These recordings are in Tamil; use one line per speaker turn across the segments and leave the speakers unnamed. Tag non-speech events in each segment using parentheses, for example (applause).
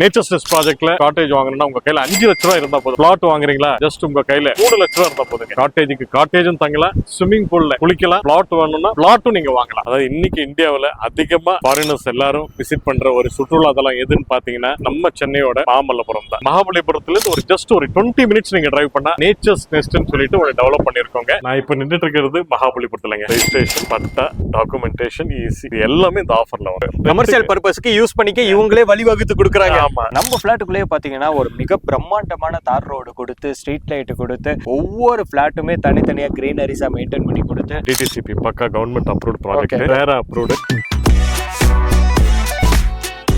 நேச்சர் ஸ்ட்ரெஸ் ப்ராஜெக்ட்ல காட்டேஜ் வாங்கணும்னா உங்க கையில அஞ்சு லட்ச ரூபாய் இருந்தா போதும். பிளாட் வாங்குறீங்களா? ஜஸ்ட் உங்க கையில மூணு லட்ச ரூபாய் இருந்தா போதுங்க. காட்டேஜுக்கு காட்டேஜும் தங்கலாம். ஸ்விம்மிங் பூல்ல குளிக்கலாம். பிளாட் வேணும்னா பிளாட்டும் நீங்க வாங்கலாம். அதாவது இன்னைக்கு இந்தியாவில் அதிகமா ஃபாரினர்ஸ் எல்லாரும் விசிட் பண்ற ஒரு சுற்றுலா தலம் எதுன்னு பாத்தீங்கன்னா நம்ம சென்னையோட மாமல்லபுரம் தான். மகாபலிபுரத்துல இருந்து ஒரு ஜஸ்ட் ஒரு டுவெண்ட்டி மினிட்ஸ் நீங்க டிரைவ் பண்ணா நேச்சர்ஸ் நெஸ்ட்னு சொல்லிட்டு ஒரு டெவலப் பண்ணிருக்கோங்க. நான் இப்ப நின்றுட்டு இருக்கிறது மகாபலிபுரத்துலங்க. ரெஜிஸ்ட்ரேஷன் பட்டா டாக்குமெண்டேஷன் ஈஸி எல்லாமே இந்த ஆஃபர்ல வரும்.
கமர்ஷியல் பர்பஸ்க்கு யூஸ் பண்ணிக்க இவங்களே வழிவகுத்து கொடுக்குறாங்க.
ஆமா.
நம்ம ஃபிளாட்டுக்குள்ளேயே பாத்தீங்கன்னா ஒரு மிக பிரம்மாண்டமான தார் ரோடு கொடுத்து ஸ்ட்ரீட் லைட் கொடுத்து ஒவ்வொரு ஃபிளாட்டுமே தனித்தனியா கிரீனரிஸா மெயின்டைன் பண்ணி கொடுத்து.
டிடிசிபி பக்கா கவர்மெண்ட் அப்ரூவ்ட் ப்ராஜெக்ட். வேற அப்ரூவ்டு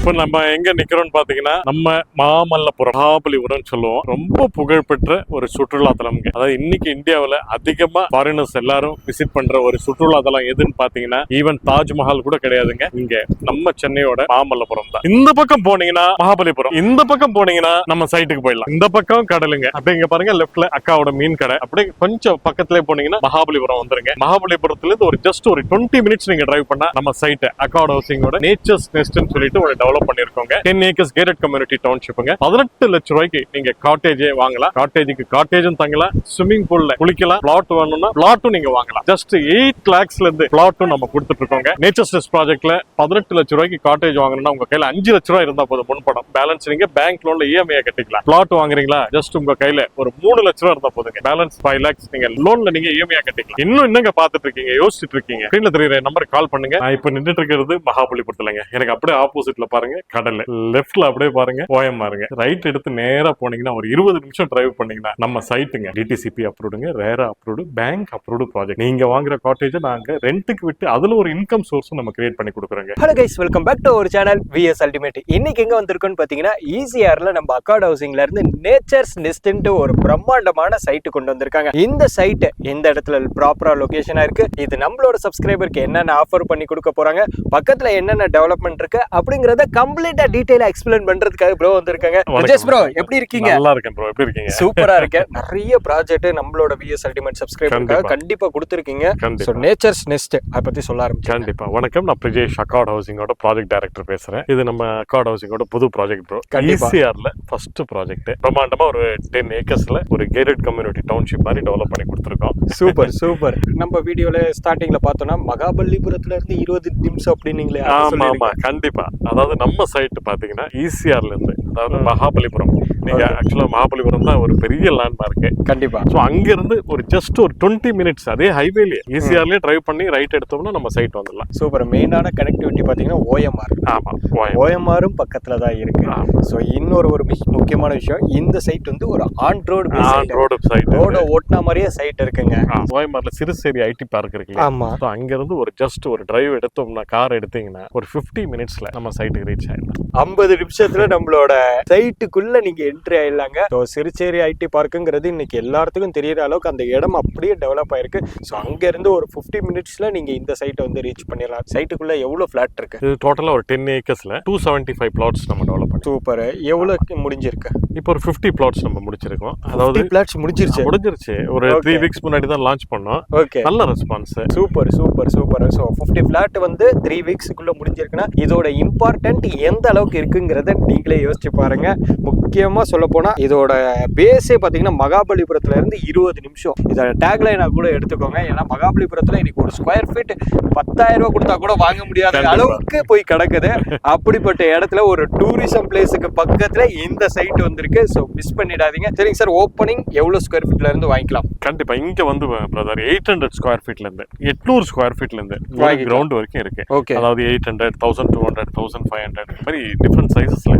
இப்போ நம்ம எங்க நிக்கிறோம்னு பாத்தீங்கன்னா நம்ம மாமல்லபுரம் மகாபலிபுரம் சொல்லுவோம். ரொம்ப புகழ்பெற்ற ஒரு சுற்றுலா தலம்ங்க. அதாவது இன்னைக்கு இந்தியாவில் அதிகமா ஃபாரினர்ஸ் எல்லாரும் விசிட் பண்ற ஒரு சுற்றுலா தலம் எதுன்னு பாத்தீங்கன்னா ஈவன் தாஜ்மஹால் கூட கிடையாதுங்க. இங்க நம்ம சென்னையோட மாமல்லபுரம் தான். இந்த பக்கம் போனீங்கன்னா மகாபலிபுரம். இந்த பக்கம் போனீங்கன்னா நம்ம சைட்டுக்கு போயிடலாம். இந்த பக்கம் கடலுங்க. அப்படியே இங்க பாருங்க லெப்ட்ல அக்காவோட மீன் கடை. அப்படியே கொஞ்சம் பக்கத்துல போனீங்கன்னா மகாபலிபுரம் வந்துருங்க. மகாபலிபுரத்துல இருந்து ஒரு ஜஸ்ட் ஒரு டுவெண்ட்டி மினிட்ஸ் நீங்க டிரைவ் பண்ணா நம்ம சைட் அக்காவோட ஹவுசிங்கோட நேச்சர்ஸ் நெஸ்ட்னு சொல்லிட்டு ஒரு டெவலப் பண்ணிருக்கோங்க. டென் ஏக்கர்ஸ் கேட்டட் கம்யூனிட்டி டவுன்ஷிப்புங்க பதினெட்டு லட்சம் ரூபாய்க்கு நீங்க காட்டேஜே வாங்கலாம். காட்டேஜுக்கு காட்டேஜும் தங்கலாம். ஸ்விம்மிங் பூல்ல குளிக்கலாம். பிளாட் வேணும்னா பிளாட்டும் நீங்க வாங்கலாம். ஜஸ்ட் எயிட் லேக்ஸ்ல இருந்து பிளாட்டும் நம்ம கொடுத்துட்டு இருக்கோங்க. நேச்சர் ஸ்ட்ரெஸ் ப்ராஜெக்ட்ல பதினெட்டு லட்ச ரூபாய்க்கு காட்டேஜ் வாங்கணும்னா உங்க கையில அஞ்சு லட்ச ரூபாய் இருந்தா போதும் முன்பணம். பேலன்ஸ் நீங்க பேங்க் லோன்ல இஎம்ஐ கட்டிக்கலாம். பிளாட் வாங்குறீங்களா? ஜஸ்ட் உங்க கையில ஒரு மூணு லட்ச ரூபா இருந்தா போதுங்க. பேலன்ஸ் ஃபைவ் லேக்ஸ் நீங்க லோன்ல நீங்க இஎம்ஐ கட்டிக்கலாம். இன்னும் என்னங்க பாத்துட்டு இருக்கீங்க? யோசிச்சுட்டு இருக்கீங்க? ஸ்கிரீன்ல தெரியுற நம்பருக்கு கால் பண்ணுங்க. நான் இப்ப நின்றுட்டு இருக்கிறது மகாபலிபுரத்துலங்க. எனக்கு அப்படியே ஆப்போசிட்ல பாருங்க கடல் லெஃப்ட்ல அப்படியே பாருங்க ஓயமாருங்க ரைட் எடுத்து நேரா போனீங்கன்னா ஒரு இருபது நிமிஷம் டிரைவ் பண்ணீங்கன்னா நம்ம சைட்டுங்க டிடிசிபி அப்ரூவ்டுங்க ரேரா அப்ரூவ்டு பேங்க் அப்ரூவ்டு ப்ராஜெக்ட் நீங்க வாங்குற காட்டேஜ் நாங்க ரெண்ட்டுக்கு விட்டு அதுல ஒரு இன்கம் சோர்ஸும் நம்ம கிரியேட் பண்ணி கொடுக்குறோங்க.
Hello guys welcome back to ஒரு சேனல் விஎஸ் அல்டிமேட் இன்னைக்கு எங்க வந்திருக்கோம்னு பாத்தீங்கன்னா ஈசிஆர்ல நம்ம அக்காட் ஹவுசிங்ல இருந்து நேச்சர்ஸ் நெஸ்ட்ன்ட்டு ஒரு பிரம்மாண்டமான சைட்டு கொண்டு வந்திருக்காங்க. இந்த சைட் எந்த இடத்துல ப்ராப்பரா லொகேஷனா இருக்கு. இது நம்மளோட சப்ஸ்கிரைபருக்கு என்னென்ன ஆஃபர் பண்ணி கொடுக்க போறாங்க பக்கத்துல என்னென்ன டெவலப்மெண்ட் இருக்கு அப்படிங்கறத கம்ப்ளீட்டா டீடைலா எக்ஸ்பிளைன் பண்றதுக்காக ப்ரோ வந்திருக்காங்க. விஜேஷ் ப்ரோ எப்படி இருக்கீங்க?
நல்லா இருக்கேன் ப்ரோ எப்படி இருக்கீங்க?
சூப்பரா இருக்கு நிறைய ப்ராஜெக்ட் நம்மளோட விஎஸ் அல்டிமேட் சப்ஸ்கிரைபருக்காக
கண்டிப்பா.
கொடுத்துருக்கீங்க. ஸோ நேச்சர்ஸ் நெஸ்ட் அதை பத்தி சொல்ல ஆரம்பிச்சேன்
கண்டிப்பா. வணக்கம். நான் பிரிஜேஷ் அக்கார்ட் ஹவுசிங்கோட ப்ராஜெக்ட் டைரக்டர் பேசுறேன். இது நம்ம அக்கார்ட் ஹவுசிங்கோட புது ப்ராஜெக்ட் ப்ரோ. ஈசிஆர்ல ஃபர்ஸ்ட் ப்ராஜெக்ட் பிரம்மாண்டமா ஒரு டென் ஏக்கர்ஸ்ல ஒரு கேட்டட் கம்யூனிட்டி டவுன்ஷிப் மாதிரி டெவலப் பண்ணி கொடுத்துருக்கோம்.
Super super. நம்ம வீடியோல ஸ்டார்டிங்ல பார்த்தோம்னா மகாபலிபுரத்துல இருந்து இருபது நிமிஷம் அப்படின்னீங்களே
ஆமா. ஆமா. கண்டிப்பா. அதாவது நம்ம சைட்டு பார்த்தீங்கன்னா ஈசிஆர்லேருந்து அதாவது. மகாபலிபுரம். நீங்க
Okay.
ஆக்சுவலா மகாபலிபுரம் தான் ஒரு பெரிய லேண்ட்மார்க்
கண்டிப்பா.
ஸோ அங்க இருந்து ஒரு ஜஸ்ட் ஒரு டுவெண்ட்டி மினிட்ஸ் அதே ஹைவேலயே ஈசிஆர்லயே டிரைவ் பண்ணி ரைட் எடுத்தோம்னா நம்ம சைட் வந்துடலாம்.
சூப்பர் மெயினான கனெக்டிவிட்டி பாத்தீங்கன்னா ஓஎம்ஆர்.
ஆமா கோயம்.
ஓஎம்ஆரும் பக்கத்துல தான் இருக்கு. ஸோ இன்னொரு ஒரு மிக- முக்கியமான விஷயம் இந்த சைட் வந்து ஒரு on road
on road side
ரோட ஓட்டின மாதிரியே சைட் இருக்குங்க.
கோயம்பேடுல சிறுசேரி ஐடி பார்க் இருக்கு
ஆமா.
ஸோ அங்கேருந்து ஒரு ஜஸ்ட் ஒரு டிரைவ் எடுத்தோம்னா கார் எடுத்தீங்கன்னா ஒரு ஃபிஃப்டி மினிட்ஸ்ல நம்ம சைட்டுக்கு ரீச் ஆயிடலாம்.
ஐம்பது நிமிஷத்துல நம்மளோட சைட்டுக்குள்ள நீங்க என்ட்ரி ஆயிடலாங்க. ஸோ சிறுச்சேரி ஐடி பார்க்குங்கிறது இன்னைக்கு எல்லாத்துக்கும் தெரியற அளவுக்கு அந்த இடம் அப்படியே டெவலப் ஆயிருக்கு. ஸோ அங்க இருந்து ஒரு ஃபிஃப்டி மினிட்ஸ்ல நீங்க இந்த சைட்டை வந்து ரீச் பண்ணிடலாம். சைட்டுக்குள்ள எவ்வளவு ஃபிளாட் இருக்கு?
இது டோட்டலாக ஒரு டென் ஏக்கர்ஸ்ல டூ செவன்ட்டி ஃபைவ் பிளாட்ஸ் நம்ம டெவலப் பண்ணோம்
சூப்பர். எவ்வளவு முடிஞ்சிருக்கு?
இப்போ ஒரு ஃபிஃப்டி பிளாட்ஸ் நம்ம முடிச்சிருக்கோம். அதாவது
பிளாட்ஸ் முடிஞ்சிருச்சு.
முடிஞ்சிருச்சு. ஒரு. த்ரீ வீக்ஸ் முன்னாடி தான் லான்ச் பண்ணோம்.
ஓகே
நல்ல response
super super super. So fifty flat வந்து த்ரீ வீக்ஸுக்குள்ள முடிஞ்சிருக்குன்னா இதோட இம்பார்ட்டன்ட் எந்த அளவுக்கு இருக்குங்கிறத நீங்களே யோசிச்சு பாருங்க. முக்கியமா சொல்ல போனா இதோட பேஸே பாத்தீங்கன்னா மகாபலிபுரத்துல இருந்து இருபது நிமிஷம். இதோட டேக்லைனா கூட எடுத்துக்கோங்க. ஏன்னா மகாபலிபுரத்துல இன்னைக்கு ஒரு ஸ்கொயர் ஃபீட் பத்தாயிரம் ரூபாய் கொடுத்தா கூட வாங்க முடியாத. அளவுக்கு போய் கிடக்குது. அப்படிப்பட்ட இடத்துல ஒரு டூரிசம் பிளேஸுக்கு பக்கத்துல இந்த சைட் வந்திருக்கு. ஸோ மிஸ் பண்ணிடாதீங்க. சரிங்க சார் ஓப்பனிங் எவ்வளவு ஸ்கொயர் ஃபீட்ல இருந்து வாங்கிக்கலாம்?
கண்டிப்பா இங்க வந்து பிரதர் எயிட் ஹண்ட்ரட் ஸ்கொயர் ஃபீட்ல இருந்து எட்நூறு ஸ்கொயர் ஃபீட்ல இருந்து
வாங்கிக்கலாம்.
கிரவுண்ட் வரைக்கும் இருக்கு.
ஓகே
அதாவது eight hundred thousand two hundred thousand five hundred மாதிரி டிஃப்ரெண்ட் சைசஸ்ல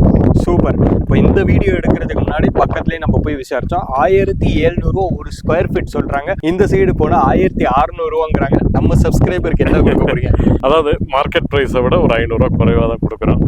சூப்பர். இப்போ இந்த வீடியோ எடுக்கிறதுக்கு முன்னாடி பக்கத்துலேயே நம்ம போய் விசாரிச்சோம். ஆயிரத்தி எழுநூறுவா ஒரு ஸ்கொயர் ஃபீட் சொல்றாங்க. இந்த சைடு போனால் ஆயிரத்தி அறுநூறுவாங்கிறாங்க. நம்ம சப்ஸ்கிரைபருக்கு என்ன கொடுக்க போறீங்க? (laughs)
அதாவது மார்க்கெட் பிரைஸை விட ஒரு ஐநூறுரூவா குறைவாக தான் கொடுக்குறோம்.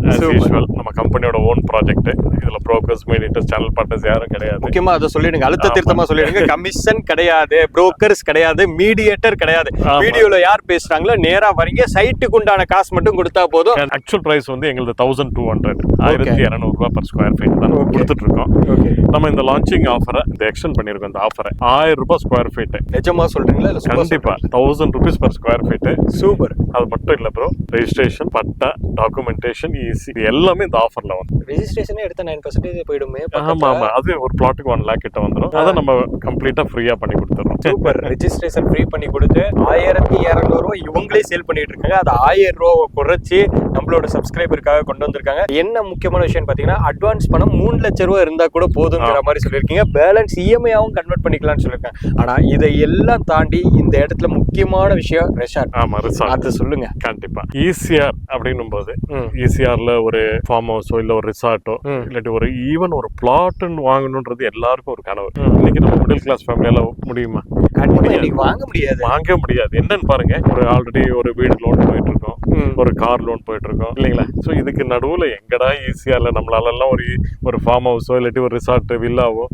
நம்ம கம்பெனியோட ஓன் ப்ராஜெக்ட் இதுல ப்ரோக்கர்ஸ் மீடியேட்டர்ஸ் சேனல் பார்ட்னர்ஸ் யாரும் கிடையாது.
முக்கியமா அதை சொல்லிடுங்க. அழுத்த
ஆமா.
திருத்தமா சொல்லிடுங்க. கமிஷன் கிடையாது புரோக்கர்ஸ் கிடையாது மீடியேட்டர் கிடையாது.
ஆமா.
வீடியோல யார் பேசுறாங்களோ நேரா வரீங்க. சைட்டுக்கு உண்டான காசு மட்டும் கொடுத்தா போதும்.
ஆக்சுவல் பிரைஸ் வந்து எங்களுக்கு தௌசண்ட் டூ ஹண்ட்ரட் ஆயிரத்தி இரநூறுபா பர் ஸ்கொயர் ஃபீட் தான்
Okay.
கொடுத்துட்டு இருக்கோம்
ஓகே
நம்ம இந்த லான்ச்சிங் ஆஃபரை இந்த எக்ஸ்டெண்ட் பண்ணியிருக்கோம் இந்த ஆஃபரை ஆயிரம் ரூபாய் ஸ்கொயர் ஃபீட்
நிஜமா சொல்றீங்களா? இல்ல
கண்டிப்பா. Thousand rupees per square feet
super
அது மட்டும் இல்ல bro registration patta documentation easy இது எல்லாமே இந்த ஆஃபர்ல வந்து.
ரெஜிஸ்ட்ரேஷனே எடுத்த நைன் பர்சன்டேஜ் போயிடுமே
ஆமா ஆமா. அது ஒரு பிளாட்டுக்கு ஒன் லேக் கிட்ட வந்துடும் அதை நம்ம கம்ப்ளீட்டா ஃப்ரீயா பண்ணி கொடுத்துறோம்
சூப்பர் ரெஜிஸ்ட்ரேஷன் ஃப்ரீ பண்ணி கொடுத்து ஆயிரத்தி இரநூறுவா இவங்களே சேல் பண்ணிட்டு இருக்காங்க. அது ஆயிரம் ரூபாவை குறைச்சி நம்மளோட சப்ஸ்கிரைபருக்காக கொண்டு வந்திருக்காங்க. என்ன முக்கியமான விஷயம் பாத்தீங்கன்னா அட்வான்ஸ் பணம் மூணு லட்சம் ரூபா இருந்தா கூட போதுங்கிற மாதிரி சொல்லியிருக்கீங்க. பேலன்ஸ் இஎம்ஐயாவும் கன்வெர்ட் பண்ணிக்கலாம்னு சொல்லியிருக்காங்க ஆனா இதை எல்லாம் தாண்டி இந்த இடத்துல முக்கியமான விஷயம் ரெஷார்ட்
ஆமா ரிசார்ட்
அது சொல்லுங்க.
கண்டிப்பா. ஈசிஆர் அப்படின்னும் போது. ஈசிஆர்ல ஒரு ஃபார்ம் ஹவுஸோ இல்ல ஒரு ரிசார்ட்டோ. இல்லாட்டி ஒரு ஈவன் ஒரு பிளாட்னு வாங்கணுன்றது எல்லாருக்கும் ஒரு கனவு. இன்னைக்கு நம்ம மிடில் கிளாஸ் ஃபேமிலியால முடியுமா?
வாங்க முடியாது.
வாங்க முடியாது. என்னன்னு பாருங்க. ஒரு ஆல்ரெடி ஒரு வீடு லோன் போயிட்டு. ஒரு கார் லோன் போயிட்டு இருக்கோம் இல்லைங்களா ஸோ இதுக்கு நடுவுல எங்கடா ஈஸியா இல்ல நம்மளால எல்லாம் ஒரு ஒரு ஃபார்ம் ஹவுஸோ இல்லாட்டி ஒரு ரிசார்ட் வில்லாவோ.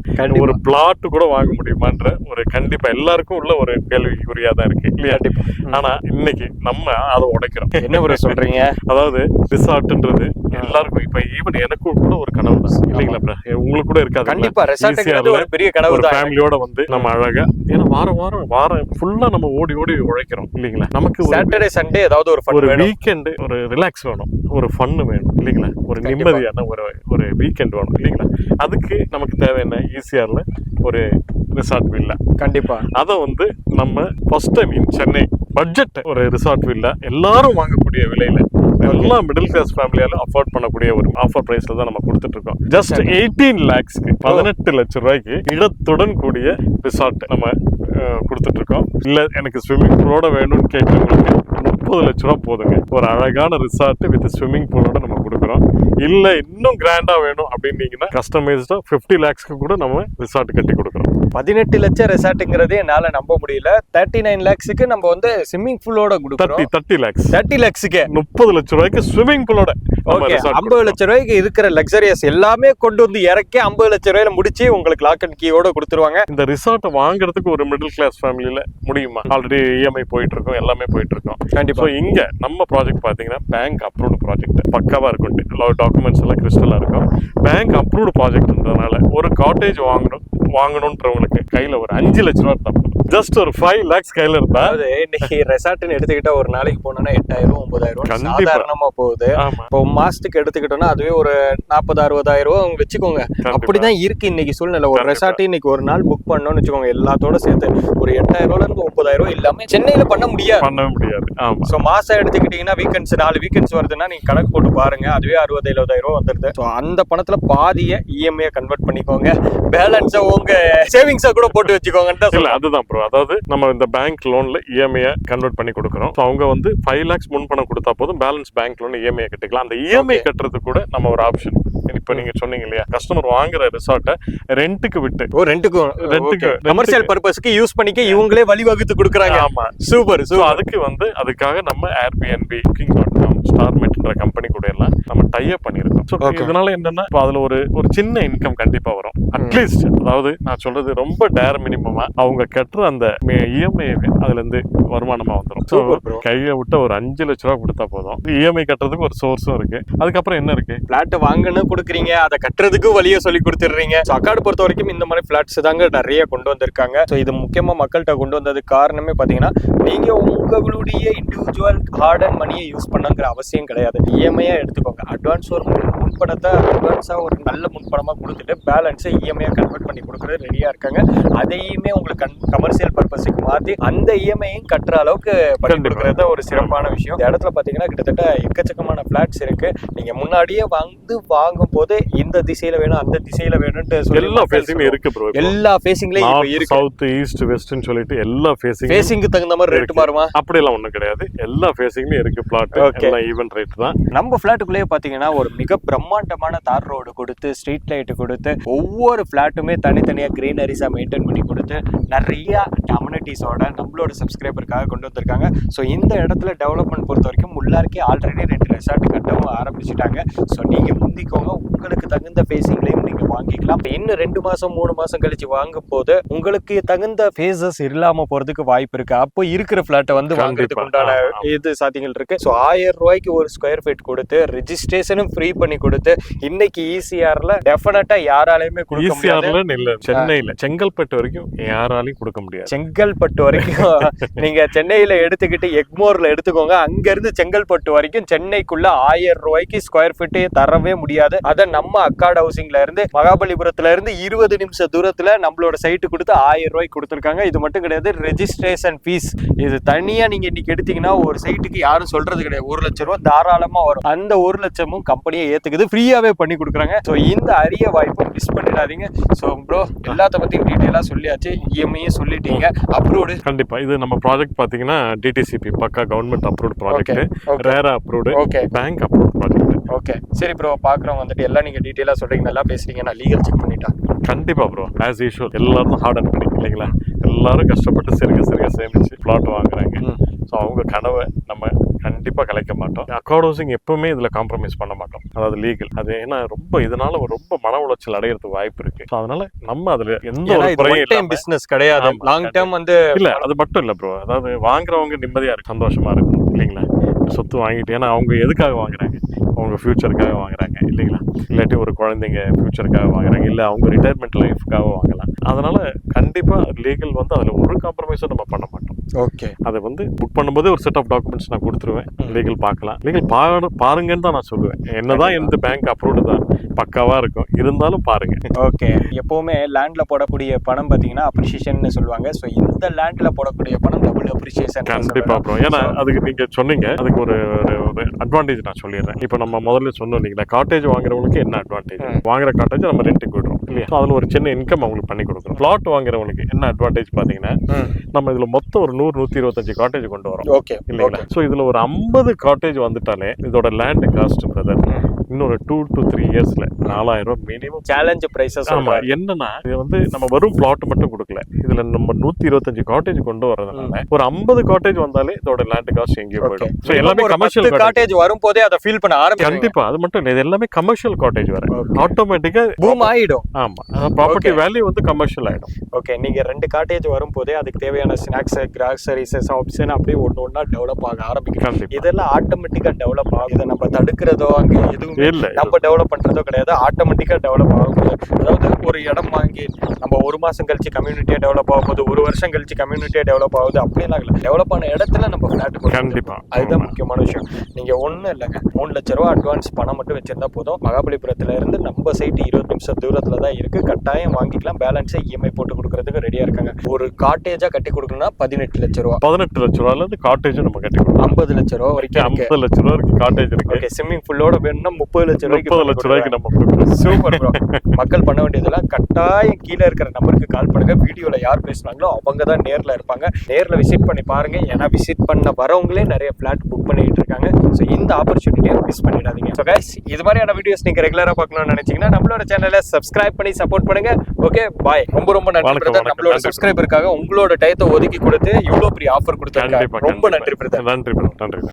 ஒரு பிளாட் கூட வாங்க முடியுமான்ற ஒரு கண்டிப்பா எல்லாருக்கும் உள்ள ஒரு கேள்விக்குறியா தான் இருக்கு இல்லையா. ஆனா இன்னைக்கு நம்ம அதை உடைக்கிறோம்.
என்ன ப்ரோ சொல்றீங்க? (laughs)
அதாவது ரிசார்ட்ன்றது எல்லாருக்கும் இப்ப ஈவன் எனக்கும் கூட ஒரு கனவு தான் இல்லைங்களா? உங்களுக்கு கூட இருக்காது
கண்டிப்பா ரெசார்ட் ஒரு பெரிய கனவு
ஒரு ஃபேமிலியோட வந்து நம்ம அழகா ஏன்னா வாரம் வாரம் வாரம் ஃபுல்லா நம்ம ஓடி ஓடி உழைக்கிறோம் இல்லைங்களா? நமக்கு ஒரு
சாட்டர்டே சண்டே ஏதாவது ஒரு
ஒரு
வேணும்.
வீக்கெண்டு ஒரு ரிலாக்ஸ் வேணும் ஒரு ஃபன் வேணும் இல்லைங்களா? ஒரு. நிம்மதியான ஒரு ஒரு வீக்கெண்ட் வேணும் இல்லைங்களா? அதுக்கு நமக்கு தேவை என்ன ஈஸியார்ல ஒரு ரிசார்ட் வில்லா
கண்டிப்பா.
அதை வந்து நம்ம first time in Chennai budget ஒரு ரிசார்ட் வில்லா எல்லாரும் வாங்கக்கூடிய விலையில எல்லா மிடில் கிளாஸ் ஃபேமிலியாலும் அஃபோர்ட் பண்ணக்கூடிய ஒரு ஆஃபர் பிரைஸ்ல தான் நம்ம கொடுத்துட்டு இருக்கோம். ஜஸ்ட் எயிட்டீன் லேக்ஸ்க்கு பதினெட்டு லட்சம் ரூபாய்க்கு இடத்துடன் கூடிய ரிசார்ட் நம்ம கொடுத்துட்டு இருக்கோம். இல்ல எனக்கு ஸ்விம்மிங் பூலோட வேணும்னு கேட்கறவங்களுக்கு முப்பது லட்ச ரூபா போதுங்க. ஒரு அழகான ரிசார்ட் வித் ஸ்விம்மிங் பூலோட நம்ம கொடுக்குறோம். இல்ல இன்னும் கிராண்டா வேணும் அப்படின்னீங்கன்னா கஸ்டமைஸ்டா 50 லேக்ஸ்க்கு கூட நம்ம ரிசார்ட் கட்டி கொடுக்குறோம்.
பதினெட்டு லட்சம் ரெசார்ட்டுங்கிறதே என்னால நம்ப முடியல. தேர்ட்டி நைன் லேக்ஸுக்கு நம்ம வந்து ஸ்விம்மிங் பூலோட
தேர்ட்டி
கொடுக்குறோம்.
தேர்ட்டி லேக்ஸ்
தேர்ட்டி லேக்ஸுக்கு
முப்பது லட்ச ரூபாய்க்கு ஸ்விம்மிங் பூலோட
ஓகே ஐம்பது லட்சம் ரூபாய்க்கு இருக்கிற லக்ஸரியஸ் எல்லாமே கொண்டு வந்து இறக்கி ஐம்பது லட்சம் ரூபாயில முடிச்சு உங்களுக்கு லாக் அண்ட் கீயோட கொடுத்துருவாங்க.
இந்த ரிசார்ட்டை வாங்குறதுக்கு ஒரு மிடில் கிளாஸ் ஃபேமிலியில முடியுமா? ஆல்ரெடி இஎம்ஐ போயிட்டு இருக்கோம் எல்லாமே போயிட்டு இருக்கோம்
கண்டிப்பா
இங்க நம்ம ப்ராஜெக்ட் பாத்தீங்கன்னா பேங்க் அப்ரூவ்டு ப்ராஜெக்ட் பக்காவா இருக்கும். டாக்குமெண்ட்ஸ் எல்லாம் கிறிஸ்டலா இருக்கும். பேங்க் அப்ரூவ்டு ப்ராஜெக்ட்ன்றதுனால ஒரு காட்டேஜ் வாங்கணும். வாங்கணுன்றவங்களுக்கு கையில ஒரு அஞ்சு லட்ச ரூபா இருந்தா ஜஸ்ட் ஒரு ஃபைவ் லேக்ஸ் கையில இருந்தா
இன்னைக்கு ரெசார்ட்னு எடுத்துக்கிட்டா ஒரு நாளைக்கு போனோம்னா எட்டாயிரம் ஒன்பதாயிரம். சாதாரணமா போகுது. இப்போ மாசத்துக்கு எடுத்துக்கிட்டோம்னா அதுவே ஒரு நாற்பது அறுபதாயிரம் ரூபா வச்சுக்கோங்க. அப்படிதான் இருக்கு இன்னைக்கு சூழ்நிலை. ஒரு. ரெசார்ட் இன்னைக்கு ஒரு நாள் புக் பண்ணோம்னு வச்சுக்கோங்க எல்லாத்தோட சேர்த்து. ஒரு எட்டாயிரம் ரூபால இருந்து ஒன்பதாயிரம் ரூபாய் இல்லாம சென்னையில பண்ண முடியாது.
பண்ண முடியாது.
ஸோ மாசம் எடுத்துக்கிட்டீங்கன்னா வீக்கெண்ட்ஸ் நாலு வீக்கெண்ட்ஸ் வருதுன்னா நீங்க கணக்கு போட்டு பாருங்க. அதுவே அறுபது எழுபதாயிரம் ரூபா வந்துருது. ஸோ அந்த பணத்துல பாதியை இஎம்ஐ கன்வெர்ட் பண்ணிக்கோங்க. பேலன்ஸை உங்க சேவிங்ஸா கூட போட்டு வச்சுக்கோங்கன்னு
இல்ல அதுதான் ப்ரோ அதாவது நம்ம இந்த பேங்க் லோன்ல இஎம்ஐ கன்வெர்ட் பண்ணி கொடுக்குறோம். அவங்க வந்து ஃபைவ் லேக்ஸ் முன் பணம் கொடுத்தா போதும் பேலன்ஸ் பேங்க் லோன் இஎம்ஐ கட்டிக்கலாம். அந்த இஎம்ஐ
Okay.
கட்டுறது கூட நம்ம ஒரு ஆப்ஷன் இப்போ நீங்க சொன்னீங்க இல்லையா கஸ்டமர் வாங்குற ரிசார்ட்டை ரெண்ட்டுக்கு விட்டு.
ஓ ரெண்டுக்கும்
ரெண்டுக்கு-
கமர்ஷியல் பர்பஸ்க்கு யூஸ் பண்ணிக்க இவங்களே வழிவகுத்து கொடுக்குறாங்க.
ஆமா.
சூப்பர்
ஸோ அதுக்கு வந்து அதுக்காக நம்ம ஏர்பிஎன்பி புக்கிங் டாட் காம் ஸ்டார்மெட்ன்ற கம்பெனி கூட எல்லாம் நம்ம டைப் பண்ணியிருக்கோம். ஸோ. இதனால என்னன்னா இப்போ அதுல ஒரு ஒரு சின்ன இன்கம் கண்டிப்பா வரும். அட்லீஸ்ட் அதாவது நான் சொல்றது ரொம்ப டேர் மினிமமா அவங்க கட்டுற அந்த இஎம்ஐ அதுல இருந்து வருமானமா வந்துடும் ஸோ. கையில விட்ட ஒரு அஞ்சு லட்ச ரூபா கொடுத்தா போதும். இஎம்ஐ கட்டுறதுக்கு ஒரு சோர்ஸும் இருக்கு. அதுக்கப்புறம் என்ன இருக்கு?
பிளாட் வாங்கணும் கொடுக்குறீங்க அதை கட்டுறதுக்கும் வழியை சொல்லி கொடுத்துடுறீங்க. அக்காடு பொறுத்த வரைக்கும் இந்த மாதிரி பிளாட்ஸ் தாங்க நிறைய கொண்டு வந்திருக்காங்க. ஸோ இது முக்கியமா மக்கள்கிட்ட கொண்டு வந்ததுக்கு காரணமே பார்த்தீங்கன்னா நீங்க உங்களுடைய இண்டிவிஜுவல் ஹார்ட் அண்ட் மணியை யூஸ் பண்ணுங்கிற அவசியம் கிடையாது. இஎம்ஐயா எடுத்துக்கோங்க. அட்வான்ஸ் ஒரு முன்- முன்பணத்தை அட்வான்ஸா ஒரு நல்ல முன்பணமா கொடுத்துட்டு பேலன்ஸை இஎம்ஐயா கன்வெர்ட் பண்ணி கொடுக்குறது ரெடியா இருக்காங்க. அதையுமே உங்களுக்கு கமர்ஷியல் பர்பஸுக்கு மாத்தி அந்த இஎம்ஐயும் கட்டுற அளவுக்கு பண்ணி. கொடுக்கறது ஒரு சிறப்பான விஷயம். இந்த இடத்துல பாத்தீங்கன்னா கிட்டத்தட்ட எக்கச்சக்கமான பிளாட்ஸ் இருக்கு. நீங்க முன்னாடியே வந்து வாங்கும் போது இந்த திசையில வேணும் அந்த திசையில வேணும்ட்டு
எல்லா
சொல்லுவாங்க.
இருக்கு ப்ரோ
எல்லா ஃபேசிங்லயும் இப்ப இருக்கு.
சவுத் ஈஸ்ட் வெஸ்ட்னு சொல்லிட்டு எல்லா ஃபேஸிங்
ஃபேசிங்க்கு தகுந்த மாதிரி ரேட். மாறுமா?
அப்படியெல்லாம் ஒண்ணும் கிடையாது. எல்லா ஃபேஸிங்லயும் இருக்கு பிளாட். எல்லாம் ஈவன் ரேட் தான்.
நம்ம ஃபிளாட்டுக்குள்ளேயே பாத்தீங்கன்னா ஒரு மிக பிரம்மாண்டமான தார் ரோடு கொடுத்து ஸ்ட்ரீட் லைட் கொடுத்து ஒவ்வொரு ஃபிளாட்டுமே தனி தனித்தனியாக க்ரீனரிஸாக மெயின்டைன் பண்ணி கொடுத்து நிறைய அம்யூனிட்டிஸோட நம்மளோட சப்ஸ்கிரைபருக்காக கொண்டு வந்திருக்காங்க. ஸோ இந்த இடத்துல டெவலப்மெண்ட் பொறுத்த வரைக்கும் உள்ளார்க்கே ஆல்ரெடி ரெண்டு ரெசார்ட் கட்டவும் ஆரம்பிச்சிட்டாங்க. ஸோ நீங்கள் முந்திக்கோங்க உங்களுக்கு தகுந்த ஃபேஸிங்லேயும் நீங்கள் வாங்கிக்கலாம். இன்னும் ரெண்டு மாதம் மூணு மாதம் கழிச்சு வாங்கும் போது உங்களுக்கு தகுந்த ஃபேஸஸ் இல்லாமல் போகிறதுக்கு வாய்ப்பு இருக்கு. அப்போ இருக்கிற ஃப்ளாட்டை வந்து வாங்குறதுக்கு. உண்டான. இது சாத்தியங்கள் இருக்கு. ஸோ ஆயிரம் ரூபாய்க்கு ஒரு ஸ்கொயர் ஃபீட் கொடுத்து ரெஜிஸ்ட்ரேஷனும் ஃப்ரீ பண்ணி கொடுத்து இன்னைக்கு E ஈசிஆர்ல டெஃபினட்டா யாராலையுமே கொடுக்க முடியாது.
இல்ல சென்னையில. செங்கல்பட்டு வரைக்கும் யாராலையும் கொடுக்க முடியாது.
செங்கல்பட்டு வரைக்கும் (laughs) நீங்க சென்னையில எடுத்துக்கிட்டு எக்மோர்ல எடுத்துக்கோங்க. அங்க இருந்து செங்கல்பட்டு வரைக்கும் சென்னைக்குள்ள ஆயிரம் ரூபாய்க்கு ஸ்கொயர் ஃபீட் தரவே முடியாது. அதை நம்ம அக்காட் ஹவுசிங்ல இருந்து மகாபலிபுரத்துல இருந்து இருபது நிமிஷம் தூரத்துல நம்மளோட சைட்டு கொடுத்து ஆயிரம் ரூபாய்க்கு கொடுத்துருக்காங்க. இது மட்டும் கிடையாது ரெஜிஸ்ட்ரேஷன் ஃபீஸ் இது தனியா நீங்க இன்னைக்கு எடுத்தீங்கன்னா ஒரு சைட்டுக்கு யாரும் சொல்றது கிடையாது. ஒரு லட்சம் ரூபாய் தாராளமா வரும். அந்த ஒரு லட்சமும் கம்பெனியை ஏத்துக்குது. ஃப்ரீயாவே பண்ணி கொடுக்குறாங்க. ஸோ இந்த அரிய வாய்ப்பை மிஸ் பண்ணிடாதீங்க. ஸோ ப்ரோ எல்லாத்த பத்தியும் டீட்டெயிலா சொல்லியாச்சு. இஎம்ஐயும் சொல்லிட்டீங்க. அப்ரூவ்டு
கண்டிப்பா. இது நம்ம ப்ராஜெக்ட் பாத்தீங்கன்னா டிடிசிபி பக்கா government approved project RERA approved
okay
bank approved project
okay சரி ப்ரோ பாக்குறவங்க வந்துட்டு எல்லாம் நீங்க டீட்டெயிலா சொல்றீங்க நல்லா பேசுறீங்க. நான் லீகல் செக் பண்ணிட்டேன்
கண்டிப்பா ப்ரோ ஆஸ் யூஷுவல் எல்லாரும் ஹார்ட் அண்ட் பண்ணி இல்லைங்களா? எல்லாரும் கஷ்டப்பட்டு சிறுக சிறுக சேமிச்சு பிளாட் வாங்குறாங்க. ஸோ அவங்க கனவை நம்ம கண்டிப்பா கலைக்க மாட்டோம். அக்கௌண்ட் ஹவுசிங் எப்பவுமே இதுல காம்ப்ரமைஸ் பண்ண மாட்டோம். அதாவது லீகல் அது ஏன்னா ரொம்ப இதனால ரொம்ப மன உளைச்சல் அடையறதுக்கு வாய்ப்பு இருக்கு. ஸோ அதனால நம்ம அதுல எந்த ஒரு
பிசினஸ் கிடையாது. லாங் டேர்ம் வந்து
இல்ல அது மட்டும் இல்ல ப்ரோ அதாவது வாங்குறவங்க நிம்மதியா இருக்கு சந்தோஷமா இருக்கும் இல்லைங்களா சொத்து வாங்கிட்டு ஏன்னா அவங்க எதுக்காக வாங்குறாங்க? அவங்க ஃபியூச்சருக்காக வாங்குறாங்க இல்லைங்களா? இல்லாட்டி ஒரு குழந்தைங்க ஃபியூச்சருக்காக வாங்குறாங்க இல்ல அவங்க ரிட்டையர்மெண்ட் லைஃப்க்காக வாங்கலாம். அதனால கண்டிப்பா லீகல் வந்து அதுல ஒரு காம்ப்ரமைஸும் நம்ம பண்ண மாட்டோம்.
ஓகே
அதை வந்து புக் பண்ணும்போதே ஒரு செட் ஆஃப் டாக்குமெண்ட்ஸ் நான் கொடுத்துருவேன். லீகல் பார்க்கலாம். லீகல் பாரு பாருங்கன்னு தான் நான் சொல்லுவேன். என்னதான் இந்த பேங்க் அப்ரூவ்டு தான் பக்காவா இருக்கும். இருந்தாலும் பாருங்க.
ஓகே எப்பவுமே லேண்ட்ல போடக்கூடிய பணம் பாத்தீங்கன்னா அப்ரிசியேஷன் சொல்லுவாங்க. ஸோ இந்த லேண்ட்ல போடக்கூடிய பணம் டபுள் அப்ரிசியேஷன்
கண்டிப்பா ப்ரோ ஏன்னா அதுக்கு நீங்க சொன்னீங்க. அதுக்கு ஒரு ஒரு அட்வான்டேஜ் நான் சொல்லிடுறேன். இப்போ நம்ம முதல்ல சொன்னோம் இல்லைங்களா காட்டேஜ் வாங்குறவங்களுக்கு என்ன அட்வான்டேஜ். வாங்குற காட்டேஜ் நம்ம ரெண்ட்டுக்கு விடுறோம். இல்லையா? அதுல ஒரு சின்ன இன்கம் அவங்களுக்கு பண்ணி கொடுக்குறோம். பிளாட் வாங்குறவங்களுக்கு என்ன அட்வான்டேஜ் பாத்தீங்கன்னா நம்ம இதுல மொத்தம் ஒரு நூறு நூத்தி இருபத்தஞ்சு காட்டேஜ் கொண்டு வரோம்.
ஓகே
இல்லைங்களா? ஸோ இதுல ஒரு ஐம்பது காட்டேஜ் வந்துட்டாலே இதோட லேண்ட் காஸ்ட் பிரதர் இன்னொரு டூ டு த்ரீ இயர்ஸ்ல நாலாயிரம் ரூபாய் மினிமம்
சேலஞ்ச் பிரைசஸ்
ஆமா என்னன்னா இது வந்து நம்ம வெறும் பிளாட் மட்டும் கொடுக்கல. இதுல நம்ம நூத்தி இருபத்தஞ்சு காட்டேஜ் கொண்டு வரதுனால ஒரு ஐம்பது காட்டேஜ் வந்தாலே இதோட லேண்ட் காஸ்ட் எங்கேயும் போயிடும். ஸோ எல்லாமே கமர்ஷியல் காட்டேஜ்
வரும்போதே அதை ஃபீல் பண்ண ஆரம்பிக்கும்
கண்டிப்பா. அது மட்டும் இல்லை இது எல்லாமே கமர்ஷியல் காட்டேஜ் வர ஆட்டோமேட்டிக்கா
பூம் ஆயிடும்.
ஆமா. ப்ராப்பர்ட்டி. வேல்யூ வந்து கமர்ஷியல் ஆயிடும்.
ஓகே நீங்க ரெண்டு காட்டேஜ் வரும்போதே அதுக்கு தேவையான ஸ்நாக்ஸ் கிராசரிஸ் ஆப்ஷன் அப்படியே ஒன்று ஒன்றா டெவலப் ஆக ஆரம்பிக்கும். இதெல்லாம் ஆட்டோமேட்டிக்கா டெவலப் ஆகும். இதை நம்ம தடுக்கிறதோ அங்க எதுவும்
இல்ல
நம்ம டெவலப் பண்றதோ கிடையாது. ஆட்டோமேட்டிக்கா டெவலப் ஆகும். அதாவது ஒரு இடம் வாங்கி நம்ம ஒரு மாசம் கழிச்சு கம்யூனிட்டியா டெவலப் ஆகும் போது ஒரு வருஷம் கழிச்சு கம்யூனிட்டியா டெவலப் ஆகுது அப்படிலாம் இல்லை. டெவலப் ஆன இடத்துல நம்ம ஃபிளாட்
கண்டிப்பா.
அதுதான் முக்கியமான விஷயம். நீங்க ஒண்ணும் இல்லைங்க. மூணு லட்ச ரூபா அட்வான்ஸ் பணம் மட்டும் வச்சிருந்தா போதும். மகாபலிபுரத்துல இருந்து நம்ம சைட் இருபது நிமிஷம் தூரத்துல தான் இருக்கு. கட்டாயம் வாங்கிக்கலாம். பேலன்ஸை இஎம்ஐ போட்டு கொடுக்கறதுக்கு ரெடியா இருக்காங்க. ஒரு காட்டேஜா கட்டி கொடுக்கணும்னா பதினெட்டு லட்ச ரூபா.
பதினெட்டு லட்ச ரூபாயில இருந்து காட்டேஜ் நம்ம கட்டி
ஐம்பது லட்ச ரூபா வரைக்கும்
ஐம்பது லட்ச ரூபா இருக்கு காட்டேஜ் இருக்கு.
ஓகே ஸ்விம்மிங் ஃபுல்லோட வேணும்னா முப்பது லட்ச ரூபாய்க்கு
முப்பது லட்ச ரூபாய்க்கு நம்ம கொடுக்குறோம்
சூப்பர் ப்ரோ மக்கள் பண்ண வேண்டியதெல்லாம் கட்டாயம் கீழே இருக்கிற நம்பருக்கு கால் பண்ணுங்க. வீடியோல யார் பேசுனாங்களோ அவங்க தான் நேர்ல இருப்பாங்க. நேர்ல விசிட் பண்ணி பாருங்க. ஏன்னா விசிட் பண்ண வரவங்களே நிறைய பிளாட் புக் பண்ணிட்டு இருக்காங்க. ஸோ இந்த ஆப்பர்ச்சுனிட்டியை மிஸ் பண்ணிடாதீங்க. ஸோ கைஸ் இது மாதிரியான வீடியோஸ் நீங்க ரெகுலரா பார்க்கணும்னு நினைச்சீங்கன்னா நம்மளோட சேனலை சப்ஸ்கிரைப் பண்ணி சப்போர்ட் பண்ணுங்க. ஓகே பாய் ரொம்ப ரொம்ப நன்றி பிரதர். நம்மளோட. சப்ஸ்கிரைபருக்காக உங்களோட டயத்தை ஒதுக்கி கொடுத்து இவ்வளோ பெரிய ஆஃபர் கொடுத்துருக்காங்க. ரொம்ப நன்றி பிரதர்
நன்றி. நன்றி.